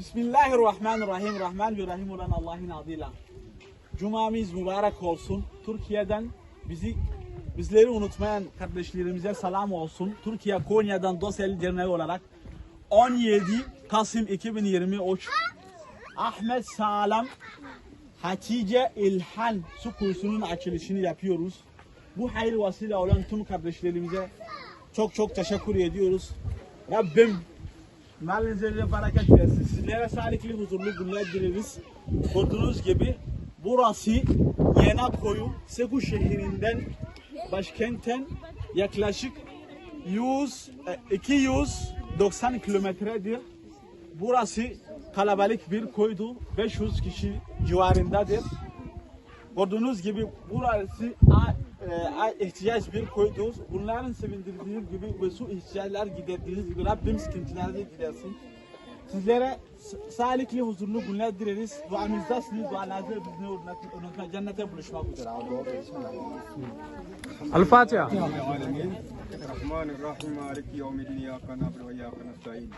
Bismillahirrahmanirrahim. Rahman ve Rahim olan Allah'ın adıyla. Cumamız mübarek olsun. Türkiye'den bizi bizleri unutmayan kardeşlerimize selam olsun. Türkiye Konya'dan Dosel Derneği olarak 17 Kasım 2023 Ahmet Salam Hatice İlhan su kursunun açılışını yapıyoruz. Bu hayır vasile olan tüm kardeşlerimize çok çok teşekkür ediyoruz. Rabbim malinize ve bereket versin. Sizlere sağlıklı, huzurlu günler dileriz. Gördüğünüz gibi burası Yenakoyu, Segu şehrinden, başkentten yaklaşık 100, e, 290 kilometredir. Burası kalabalık bir koydu. 500 kişi civarındadır. Gördüğünüz gibi burası e, ihtiyaç bir koydunuz. Bunların sevindirdiğiniz gibi ve su ihtiyaçlar giderdiğiniz gibi Rabbim sıkıntılarını gidersin. Sizlere sağlıklı, huzurlu günler dileriz. Duamızdasınız. Dualarınızı bizimle unutma. Cennete buluşmak üzere. Al-Fatiha. الرحمن الرحيم. مالك يوم الدين. إياك نعبد وإياك نستعين.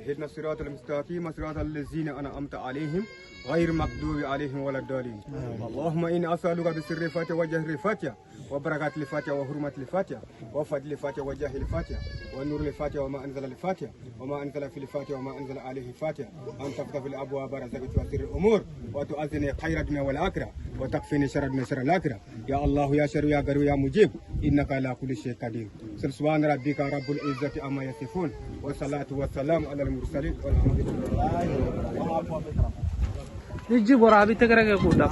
اهدنا الصراط المستقيم صراط الذين أنعمت عليهم غير مغضوب عليهم ولا الضالين. اللهم إني أسألك بسر الفاتحه وجه الفاتحه وبركات الفاتحه وحرمة الفاتحه وفضل الفاتحه وجاه الفاتحه ونور الفاتحه وما أنزل الفاتحه وما أنزل في الفاتحه وما أنزل عليه الفاتحه أن تفتح الأبواب رزقك وسر الأمور وتؤذن خير الدنيا والآخرة وتكفيني شر الدنيا شر الآخرة. يا الله يا شر يا قريب يا مجيب. إنك على كل شيء قدير. سبحان ربك رب العزة عما يصفون. والصلاة والسلام على المرسلين. والحمد لله نجي برابي تكرك كودا